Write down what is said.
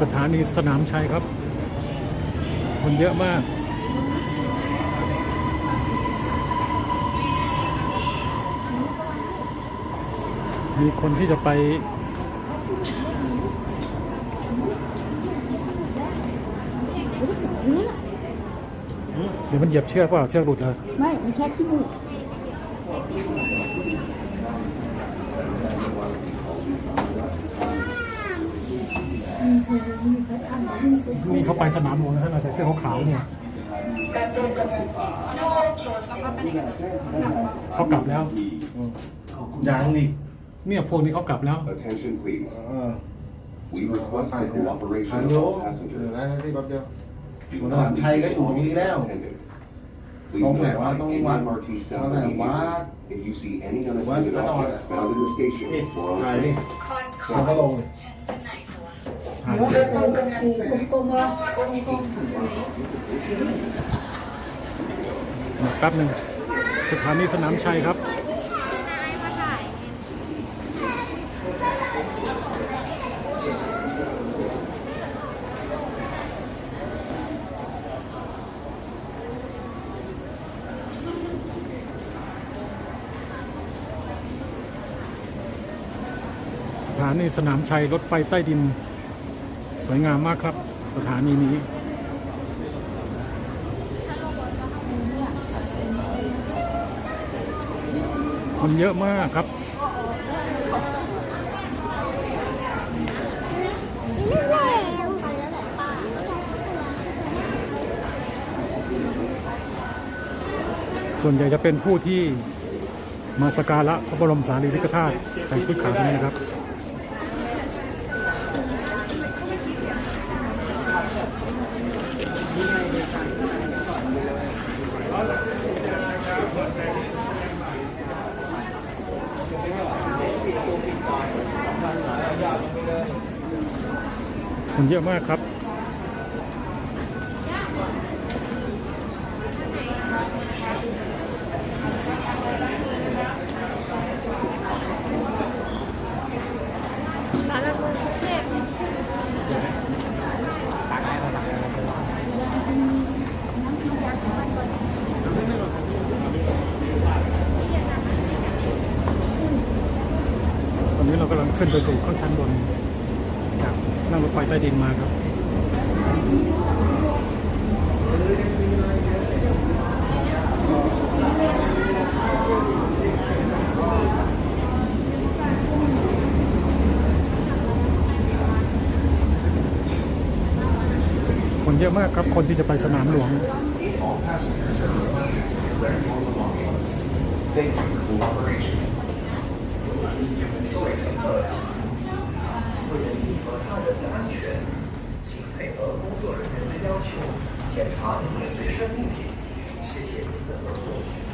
สถานีสนามชัยครับ คนเยอะมากมีคนที่จะไป เดี๋ยวมันเหยียบเชือกเปล่าเชือกหลุดเลย ไม่ มันแค่ขี้มูก นี่เขาไปสนามหลวงนะครับใส่เสื้อขาวๆเนี่ยเขากลับแล้วยังดิเนี่ยพวกนี้เขากลับแล้ว Attention please. เออ We request ใส่ the เนี่ย cooperation ทัน of โย all เดี๋ยว passengers. นะที่แป๊บเดียว Do มัน not ชัย leave ก็อยู่ตรงนี้แล้ว unattended. Please ตรงไหนวะ notify ต้อง any วัด MRT staff ตรงไหนวะ immediately if you see any วัด unattended ก็นอน objects found in the station นี่ or on ถ่าย the นี่ train. แล้วก็ลงเลยถ่าย แล้วก็ตรงกันคูกลมๆว่ากลมแป๊บหนึ่งสถานีสนามชัยครับสถานีสนามชัยรถไฟใต้ดิน สวยงามมากครับ สถานีนี้คนเยอะมากครับส่วนใหญ่จะเป็นผู้ที่มาสกการะพระบรมสารีริกธาตุใส่ชุดขาวนี้นะครับ คนเยอะมากครับร้านละคนเทพ ตอนนี้ เรากำลังขึ้นไปสู่ข้างชั้นบนจากนั่งรถไฟใต้ดินมาครับคนเยอะมากครับ คนที่จะไปสนามหลวง 各位乘客，为了民和他人的安全，请配合工作人员的要求，检查您的随身物品。谢谢您的合作。